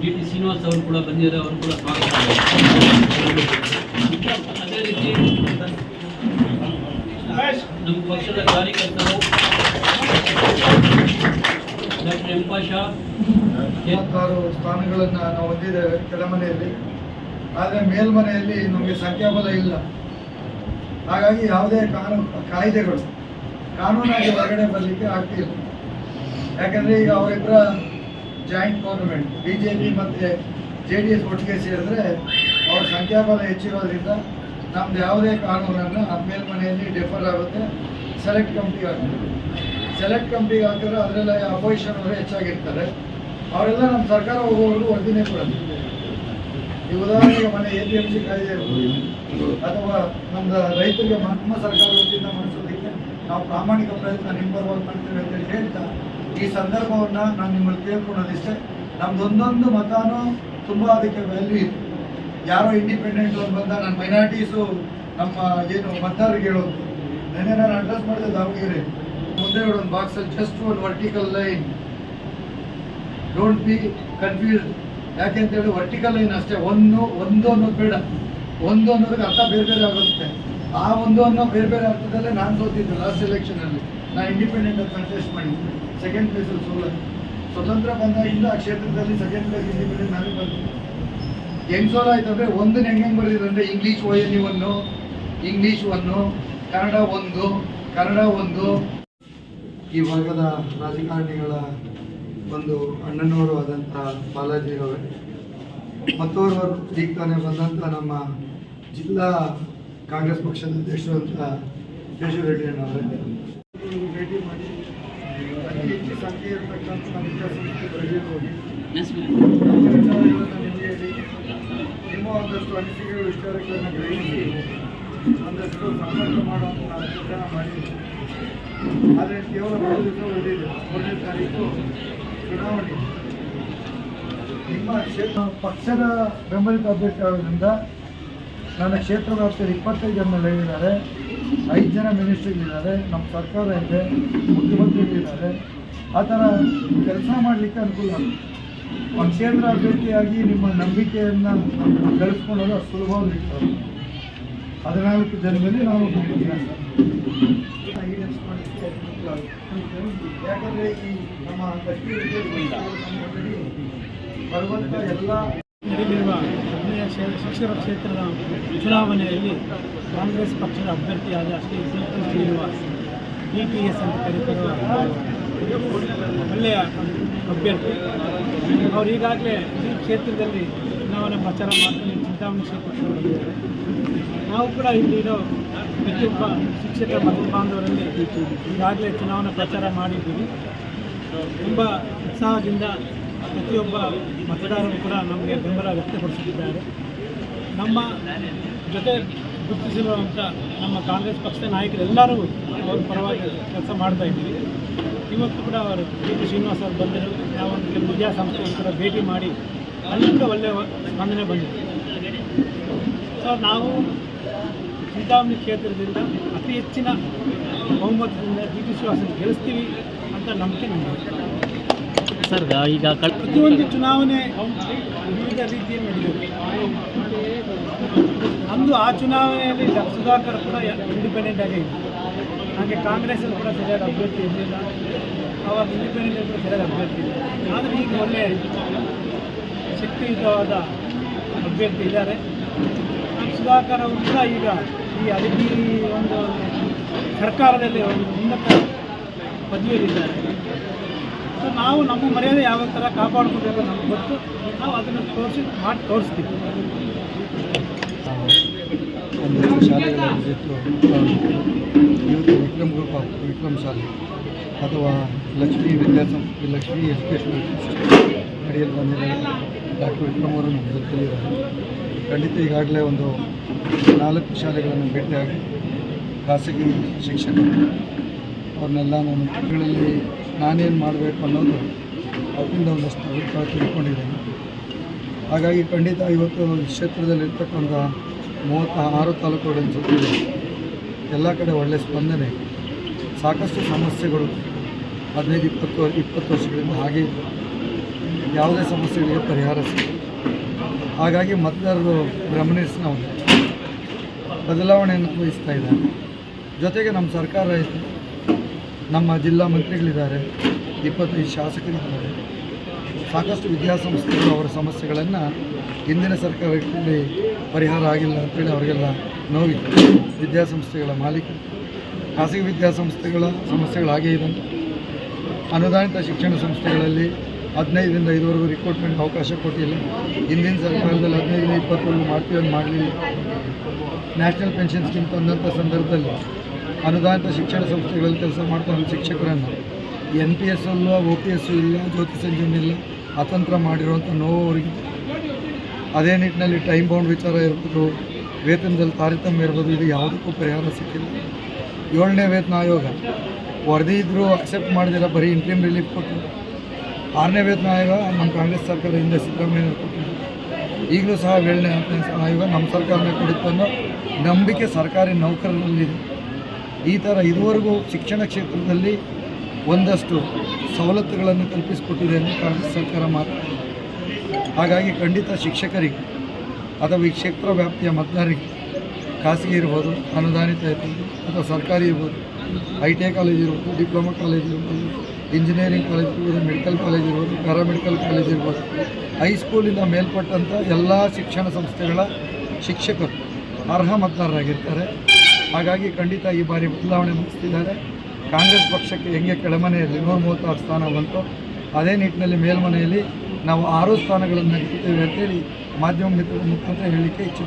D T Srinivas ಅವರು ಕೂಡ ಬಂದಿದ್ದಾರೆ, ಅವರು ಕೂಡ ಸ್ವಾಗತ ಅದೇ ರೀತಿ ನಮ್ಮ ಪಕ್ಷದ ಕಾರ್ಯಕರ್ತರು ಡಾಕ್ಟರ್ ಎಂ ಪಾಷಾ ಇಪ್ಪತ್ತಾರು ಸ್ಥಾನಗಳನ್ನು ನಾವು ಹೊಂದಿದ್ದೇವೆ ಕೆಳಮನೆಯಲ್ಲಿ. ಆದರೆ ಮೇಲ್ಮನೆಯಲ್ಲಿ ನಮಗೆ ಸಂಖ್ಯಾಬಲ ಇಲ್ಲ. ಹಾಗಾಗಿ ಯಾವುದೇ ಕಾನೂನು, ಕಾಯ್ದೆಗಳು, ಕಾನೂನಾಗಿ ಹೊರಗಡೆ ಬರಲಿಕ್ಕೆ ಆಗ್ತಿಲ್ಲ. ಯಾಕಂದರೆ ಈಗ ಅವರಿಬ್ಬರ joint government B J P ಮತ್ತು ಜೆ ಡಿ ಎಸ್ ಒಟ್ಟಿಗೆ ಸೇರಿದ್ರೆ ಅವ್ರ ಸಂಖ್ಯಾಬಲ ಹೆಚ್ಚಿರೋದ್ರಿಂದ ನಮ್ದು ಯಾವುದೇ ಕಾನೂನನ್ನು ಆ ಮೇಲ್ಮನೆಯಲ್ಲಿ ಡೆಫರ್ ಆಗುತ್ತೆ. ಸೆಲೆಕ್ಟ್ ಕಮಿಟಿಗೆ ಆಗುತ್ತೆ ಸೆಲೆಕ್ಟ್ ಕಮಿಟಿಗೆ ಹಾಕಿದ್ರೆ ಅದರೆಲ್ಲ ಅಪೋಸಿಷನ್ ಅವರು ಹೆಚ್ಚಾಗಿರ್ತಾರೆ. ಅವರೆಲ್ಲ ನಮ್ಮ ಸರ್ಕಾರ ಹೋಗೋವರೆಗೂ ವರದಿನೇ ಕೊಡಲ್ಲ. ಈ ಉದಾಹರಣೆಗೆ ಮನೆ ಎ ಪಿ ಎಂ ಸಿ ಕಾಯ್ದೆ ಅಥವಾ ನಮ್ದು ರೈತರಿಗೆ ನಮ್ಮ ಸರ್ಕಾರ ವತಿಯಿಂದ ಮಾಡಿಸೋದಕ್ಕೆ ನಾವು ಪ್ರಾಮಾಣಿಕ ಪ್ರಯತ್ನ ನಿಮ್ಮ ಮಾಡ್ತೀವಿ ಮಾಡ್ತೇವೆ ಅಂತೇಳಿ ಹೇಳ್ತಾ ಈ ಸಂದರ್ಭವನ್ನು ನಾನು ನಿಮ್ಮಲ್ಲಿ ಕೇಳ್ಕೊಳೋದಿಷ್ಟೇ ನಮ್ದು ಒಂದೊಂದು ಮತನೂ ತುಂಬ ಅದಕ್ಕೆ ವ್ಯಾಲ್ಯೂ ಇದೆ ಯಾರೋ ಇಂಡಿಪೆಂಡೆಂಟ್ ಅವ್ರು ಬಂದ, ನಾನು ಮೈನಾರಿಟೀಸು ನಮ್ಮ ಏನು ಮತದಾರರಿಗೆ ಹೇಳೋದು. ನೆನ್ನೆ ನಾನು ಅಡ್ರೆಸ್ ಮಾಡಿದೆ ದಾವಣಗೆರೆ. ಮುಂದೆ ಒಂದು ಬಾಕ್ಸಲ್ಲಿ ಜಸ್ಟ್ ಒಂದು vertical line don't be confused ಯಾಕೆ ಅಂತೇಳಿ ವರ್ಟಿಕಲ್ ಲೈನ್ ಅಷ್ಟೇ. ಒಂದು ಒಂದು ಅನ್ನೋದು ಬೇಡ. ಒಂದು ಅನ್ನೋದಕ್ಕೆ ಅರ್ಥ ಬೇರೆ ಬೇರೆ ಆಗುತ್ತೆ. ಆ ಒಂದು ಅನ್ನೋ ಬೇರೆ ಬೇರೆ ಅರ್ಥದಲ್ಲೇ ನಾನು ಸೋತಿದ್ದೆ ಲಾಸ್ಟ್ ಎಲೆಕ್ಷನಲ್ಲಿ ನಾನು ಇಂಡಿಪೆಂಡೆಂಟ್ ಅಂತ ಕಂಟೆಸ್ಟ್ ಮಾಡಿದ್ದೆ ಸೆಕೆಂಡ್ ಪ್ಲೇಸಲ್ಲಿ ಸೋಲ ಸ್ವತಂತ್ರ ಬಂದಾಗಿಂದ ಆ ಕ್ಷೇತ್ರದಲ್ಲಿ ಸೆಕೆಂಡ್ ಪ್ಲೇಸ್ ಇಂಡಿಪೆಂಡೆಂಟ್ ನಾನೇ ಬಂದಿದ್ದೆ ಹೆಂಗ್ ಸೋಲ ಆಯ್ತು ಅಂದರೆ ಒಂದು ಹೆಂಗೆ ಹೆಂಗೆ ಬರೆದಿದ್ರೆ English O N one English one Kannada ಒಂದು ಕನ್ನಡ ಒಂದು. ಈ ಭಾಗದ ರಾಜಕಾರಣಿಗಳ ಒಂದು ಅಣ್ಣನವರು ಆದಂಥ ಬಾಲಾಜಿರವರೇ ಮತ್ತೋರ್ವರು ಈಗ ತಾನೇ ಬಂದಂಥ ನಮ್ಮ ಜಿಲ್ಲಾ ಕಾಂಗ್ರೆಸ್ ಪಕ್ಷದ ಅಧ್ಯಕ್ಷರಂತ ಕೇಶವ ರೆಡ್ಡಿ ಅಣ್ಣವರೇ ಭೇಟಿ ಮಾಡಿ. ಅತಿ ಹೆಚ್ಚು ಸಂಖ್ಯೆ ಇರತಕ್ಕಂಥ ನಮ್ಮ ವಿದ್ಯಾಸಂಸ್ಥೆಗಳಿಗೆ ಹೋಗಿ. ವಿಚಾರಗಳನ್ನು ನಿಮಗೆ ನಿಮ್ಮ ಒಂದಷ್ಟು ಅನಿಸಿಕೆಗಳು ವಿಚಾರಗಳನ್ನು ಗ್ರಹಿಸಿ ಒಂದಷ್ಟು ಸಂಪರ್ಕ ಮಾಡುವಂಥ ಕೆಲಸ ಮಾಡಿದ್ದೀವಿ ಆದರೆ ಕೇವಲ ಮೂರು ದಿವಸ ಉಳಿದಿದೆ. ಮೂರನೇ ತಾರೀಕು ಚುನಾವಣೆ. ನಿಮ್ಮ ಕ್ಷೇತ್ರ ಪಕ್ಷದ ಬೆಂಬಲಿತ ಅಭ್ಯರ್ಥಿ ಆಗೋದ್ರಿಂದ ನನ್ನ ಕ್ಷೇತ್ರ ವ್ಯಾಪ್ತಿಯಲ್ಲಿ ಇಪ್ಪತ್ತೈದು ಜನ ಇದ್ದಾರೆ ಐದು ಜನ ಮಿನಿಸ್ಟ್ರಿಗಳಿದ್ದಾರೆ ನಮ್ಮ ಸರ್ಕಾರ ಇದೆ ಮುಖ್ಯಮಂತ್ರಿಗಳಿದ್ದಾರೆ ಆ ಥರ ಕೆಲಸ ಮಾಡಲಿಕ್ಕೆ ಅನುಕೂಲ ಆಗುತ್ತೆ ಒಂದು ಕೇಂದ್ರ ಅಭ್ಯರ್ಥಿಯಾಗಿ ನಿಮ್ಮ ನಂಬಿಕೆಯನ್ನು ಗಳಿಸ್ಕೊಳ್ಳೋದು ಅಷ್ಟು ಸುಲಭವಾಗಿ ಹದಿನಾಲ್ಕು ಜನರಲ್ಲಿ ನಾವು ಯಾಕಂದರೆ ಈ ನಮ್ಮ ಬರುವಂಥ ಎಲ್ಲ ನಡೆಯಲಿರುವ ಹದಿನೈದು ಶಿಕ್ಷಕರ ಕ್ಷೇತ್ರದ ಚುನಾವಣೆಯಲ್ಲಿ ಕಾಂಗ್ರೆಸ್ ಪಕ್ಷದ ಅಭ್ಯರ್ಥಿಯಾದ Shri C P Srinivas D T S ಅಂತ ಕರೀತಿರುವ ಒಳ್ಳೆಯ ಅಭ್ಯರ್ಥಿ. ಅವರು ಈಗಾಗಲೇ ಈ ಕ್ಷೇತ್ರದಲ್ಲಿ ಚುನಾವಣೆ ಪ್ರಚಾರ ಮಾಡ್ಕೊಂಡು ಚಿಂತಾಮಣಿ ಕ್ಷೇತ್ರಕ್ಕೆ ನಾವು ಕೂಡ ಇಲ್ಲಿರೋ ಪ್ರತಿಯೊಬ್ಬ ಶಿಕ್ಷಕ ಮತ ಬಾಂಧವರಲ್ಲಿ ಈಗಾಗಲೇ ಚುನಾವಣಾ ಪ್ರಚಾರ ಮಾಡಿದ್ದೀವಿ. ತುಂಬ ಉತ್ಸಾಹದಿಂದ ಪ್ರತಿಯೊಬ್ಬ ಮತದಾರರು ಕೂಡ ನಮಗೆ ಬೆಂಬಲ ವ್ಯಕ್ತಪಡಿಸುತ್ತಿದ್ದಾರೆ. ನಮ್ಮ ಜೊತೆ ಗುರುತಿಸಿರುವಂಥ ನಮ್ಮ ಕಾಂಗ್ರೆಸ್ ಪಕ್ಷದ ನಾಯಕರೆಲ್ಲರೂ ಅವ್ರ ಪರವಾಗಿ ಕೆಲಸ ಮಾಡ್ತಾ ಇದ್ದೀವಿ. ಇವತ್ತು ಕೂಡ ಅವರು ಡಿ ಪಿ ಶ್ರೀನಿವಾಸ್ ಅವರು ಬಂದರು. ಯಾವ ಒಂದು ಕೆಲವು ವಿದ್ಯಾಸಂಸ್ಥೆಯನ್ನು ಕೂಡ ಭೇಟಿ ಮಾಡಿ ಅಲ್ಲಿಂದ ಒಳ್ಳೆಯ ಸ್ಪಂದನೆ ಬಂದಿದೆ. ಸೊ ನಾವು ಚಿಂತಾಮಣಿ ಕ್ಷೇತ್ರದಿಂದ ಅತಿ ಹೆಚ್ಚಿನ ಬಹುಮತದಿಂದ ಡಿ ಪಿ ಶ್ರೀನಿವಾಸನ್ನು ಗೆಲ್ಲಿಸ್ತೀವಿ ಅಂತ ನಂಬಿಕೆ ನಮಗೆ ಸರ್ ಈಗ ಪ್ರತಿಯೊಂದು ಚುನಾವಣೆ ವಿವಿಧ ರೀತಿಯಲ್ಲಿ ನಡೆದಿದೆ. ನಮ್ಮದು ಆ ಚುನಾವಣೆಯಲ್ಲಿ ಸುಧಾಕರ್ ಕೂಡ ಇಂಡಿಪೆಂಡೆಂಟ್ ಆಗಿ ಹಾಗೆ ಕಾಂಗ್ರೆಸ್ಸಲ್ಲಿ ಕೂಡ ಸರಿಯಾದ ಅಭ್ಯರ್ಥಿ ಇರಲಿಲ್ಲ. ಅವಾಗ ಇಂಡಿಪೆಂಡೆಂಟ್ ಕೂಡ ಸರಿಯಾದ ಅಭ್ಯರ್ಥಿ ಇಲ್ಲ. ಆದರೆ ಈಗ ಒಳ್ಳೆಯ ಶಕ್ತಿಯುತವಾದ ಅಭ್ಯರ್ಥಿ ಇದ್ದಾರೆ. ಸುಧಾಕರ್ ಅವರು ಕೂಡ ಈಗ ಈ ಅಡಿಗೆ ಒಂದು ಸರ್ಕಾರದಲ್ಲಿ ಒಂದು ಉನ್ನತ ಪದವಿಯಲ್ಲಿದ್ದಾರೆ. ಸೊ ನಾವು ನಮ್ಮ ಮರ್ಯಾದೆ ಯಾವ ಥರ ಕಾಪಾಡ್ಕೋಬೇಕು ನಮ್ಗೆ ಗೊತ್ತು. ನಾವು ಅದನ್ನು ತೋರಿಸಿ ಮಾಡಿ ತೋರಿಸ್ತೀವಿ. Youth Vikram group of Vikram ಶಾಲೆ, ಅಥವಾ ಲಕ್ಷ್ಮೀ ವಿದ್ಯಾಸಂಸ್ಥೆ ಲಕ್ಷ್ಮೀ ಎಜುಕೇಷನ್ ಅಡಿಯಲ್ಲಿ ಬಂದಿದ್ದಾರೆ ಡಾಕ್ಟರ್ ವಿಕ್ರಮ್ ಅವರು ಜೊತೆಲಿದ್ದಾರೆ ಖಂಡಿತ ಈಗಾಗಲೇ ಒಂದು ನಾಲ್ಕು ಶಾಲೆಗಳನ್ನು ಭೇಟಿಯಾಗಿ ಖಾಸಗಿ ಶಿಕ್ಷಕರು, ಅವ್ರನ್ನೆಲ್ಲ ನಾನು ಮಕ್ಕಳಲ್ಲಿ ನಾನೇನು ಮಾಡಬೇಕು ಅನ್ನೋದು ಅವರಿಂದ ಒಂದಷ್ಟು ಅಭಿಪ್ರಾಯ ತಿಳ್ಕೊಂಡಿದ್ದೇನೆ. ಹಾಗಾಗಿ ಖಂಡಿತ ಇವತ್ತು ಈ ಕ್ಷೇತ್ರದಲ್ಲಿರ್ತಕ್ಕಂಥ ಮೂವತ್ತ ಆರು ತಾಲೂಕುಗಳನ್ನು ಸುತ್ತಿದೆ ಎಲ್ಲ ಕಡೆ ಒಳ್ಳೆಯ ಸ್ಪಂದನೆ, ಸಾಕಷ್ಟು ಸಮಸ್ಯೆಗಳು ಹದಿನೈದು, ಇಪ್ಪತ್ತು ಇಪ್ಪತ್ತು ವರ್ಷಗಳಿಂದ ಹಾಗೆ. ಯಾವುದೇ ಸಮಸ್ಯೆಗಳಿಗೆ ಪರಿಹಾರ ಸಿಗುತ್ತೆ ಹಾಗಾಗಿ ಮತದಾರರು ಗಮನಿಸಿ ನಾವು ಬದಲಾವಣೆಯನ್ನು ವಹಿಸ್ತಾ ಇದ್ದಾರೆ. ಜೊತೆಗೆ ನಮ್ಮ ಸರ್ಕಾರ ನಮ್ಮ ಜಿಲ್ಲಾ ಮಂತ್ರಿಗಳಿದ್ದಾರೆ, ಇಪ್ಪತ್ತೈದು ಶಾಸಕರಿದ್ದಾರೆ. ಸಾಕಷ್ಟು ವಿದ್ಯಾಸಂಸ್ಥೆಗಳು ಅವರ ಸಮಸ್ಯೆಗಳನ್ನು ಹಿಂದಿನ ಸರ್ಕಾರದಲ್ಲಿ ಪರಿಹಾರ ಆಗಿಲ್ಲ ಅಂತೇಳಿ ಅವರಿಗೆಲ್ಲ ನೋವಿತ್ತು. ವಿದ್ಯಾಸಂಸ್ಥೆಗಳ ಮಾಲೀಕರು, ಖಾಸಗಿ ವಿದ್ಯಾಸಂಸ್ಥೆಗಳ ಸಮಸ್ಯೆಗಳಾಗೇ ಇದೆ ಅನುದಾನಿತ ಶಿಕ್ಷಣ ಸಂಸ್ಥೆಗಳಲ್ಲಿ ಹದಿನೈದರಿಂದ ಐದುವರೆಗೂ ರಿಕ್ರೂಟ್ಮೆಂಟ್ ಅವಕಾಶ ಕೊಟ್ಟಿಲ್ಲ. ಹಿಂದಿನ ಸರ್ಕಾರದಲ್ಲಿ ಹದಿನೈದರಿಂದ ಇಪ್ಪತ್ತವರೆಗೂ ಮಾಡ್ತೀವಿ ಅಂತ ಮಾಡಲಿಲ್ಲ. ನ್ಯಾಷನಲ್ ಪೆನ್ಷನ್ ಸ್ಕೀಮ್ ತಂದಂಥ ಸಂದರ್ಭದಲ್ಲಿ ಅನುದಾನಿತ ಶಿಕ್ಷಣ ಸಂಸ್ಥೆಗಳಲ್ಲಿ ಕೆಲಸ ಮಾಡ್ತಾ ನಮ್ಮ ಶಿಕ್ಷಕರನ್ನು ಎನ್ ಪಿ ಎಸ್ ಅಲ್ಲೂ ಒ ಪಿ ಎಸ್ಸು ಇಲ್ಲ, ಜ್ಯೋತಿ ಸಂಜೀವನಿಲ್ಲ ಅತಂತ್ರ ಮಾಡಿರುವಂಥ ನೋವು ಅವರಿಗೆ. ಅದೇ ನಿಟ್ಟಿನಲ್ಲಿ ಟೈಮ್ ಬೌಂಡ್ ವಿಚಾರ ಇರ್ಬೋದು, ವೇತನದಲ್ಲಿ ತಾರತಮ್ಯ ಇರ್ಬೋದು, ಇದು ಯಾವುದಕ್ಕೂ ಪರಿಹಾರ ಸಿಕ್ಕಿಲ್ಲ. ಏಳನೇ ವೇತನ ಆಯೋಗ, ವರದಿ ಇದ್ದರೂ ಅಕ್ಸೆಪ್ಟ್ ಮಾಡಿದಿಲ್ಲ, ಬರೀ ಇಂಟ್ರೀಮ್ ರಿಲೀಫ್ ಕೊಟ್ಟರು ಆರನೇ ವೇತನ ಆಯೋಗ ನಮ್ಮ ಕಾಂಗ್ರೆಸ್ ಸರ್ಕಾರ ಹಿಂದೆ ಸಿದ್ದರಾಮಯ್ಯ ಕೊಟ್ಟರು ಈಗಲೂ ಸಹ ಏಳನೇ ಹತ್ತನೇ ಆಯೋಗ ನಮ್ಮ ಸರ್ಕಾರನೇ ಕೊಡುತ್ತೆ ಅನ್ನೋ ನಂಬಿಕೆ ಸರ್ಕಾರಿ ನೌಕರರಲ್ಲಿದೆ. ಈ ಥರ ಇದುವರೆಗೂ ಶಿಕ್ಷಣ ಕ್ಷೇತ್ರದಲ್ಲಿ ಒಂದಷ್ಟು ಸವಲತ್ತುಗಳನ್ನು ಕಲ್ಪಿಸಿಕೊಟ್ಟಿದೆ ಅಂತ ಕಾಂಗ್ರೆಸ್ ಸರ್ಕಾರ ಮಾತಾಡಿದೆ ಹಾಗಾಗಿ ಖಂಡಿತ ಶಿಕ್ಷಕರಿಗೆ ಅಥವಾ ಈ ಕ್ಷೇತ್ರ ವ್ಯಾಪ್ತಿಯ ಮತದಾರರಿಗೆ ಖಾಸಗಿ ಇರ್ಬೋದು, ಅನುದಾನಿತ ಇರ್ಬೋದು, ಅಥವಾ ಸರ್ಕಾರಿ ಇರ್ಬೋದು ಐ ಟಿ ಐ ಕಾಲೇಜ್ ಇರ್ಬೋದು ಡಿಪ್ಲೊಮಾ ಕಾಲೇಜ್ ಇರ್ಬೋದು ಇಂಜಿನಿಯರಿಂಗ್ ಕಾಲೇಜ್ ಇರ್ಬೋದು ಮೆಡಿಕಲ್ ಕಾಲೇಜ್ ಇರ್ಬೋದು ಪ್ಯಾರಾಮೆಡಿಕಲ್ ಕಾಲೇಜ್ ಇರ್ಬೋದು ಹೈಸ್ಕೂಲಿಂದ ಮೇಲ್ಪಟ್ಟಂಥ ಎಲ್ಲ ಶಿಕ್ಷಣ ಸಂಸ್ಥೆಗಳ ಶಿಕ್ಷಕರು ಅರ್ಹ ಮತದಾರರಾಗಿರ್ತಾರೆ. ಹಾಗಾಗಿ ಖಂಡಿತ ಈ ಬಾರಿ ಬದಲಾವಣೆ ಮುಗಿಸ್ತಿದ್ದಾರೆ. ಕಾಂಗ್ರೆಸ್ ಪಕ್ಷಕ್ಕೆ ಹೆಂಗೆ ಕೆಳಮನೆಯಲ್ಲಿ ನೂರ ಮೂವತ್ತಾರು ಸ್ಥಾನ ಬಂತು, ಅದೇ ನಿಟ್ಟಿನಲ್ಲಿ ಮೇಲ್ಮನೆಯಲ್ಲಿ ನಾವು ಆರು ಸ್ಥಾನಗಳನ್ನು ನಡೆಸುತ್ತೇವೆ ಅಂತೇಳಿ ಮಾಧ್ಯಮ ಮಿತ್ರ ಮುಖಾಂತರ ಹೇಳಲಿಕ್ಕೆ ಇಚ್ಛೆ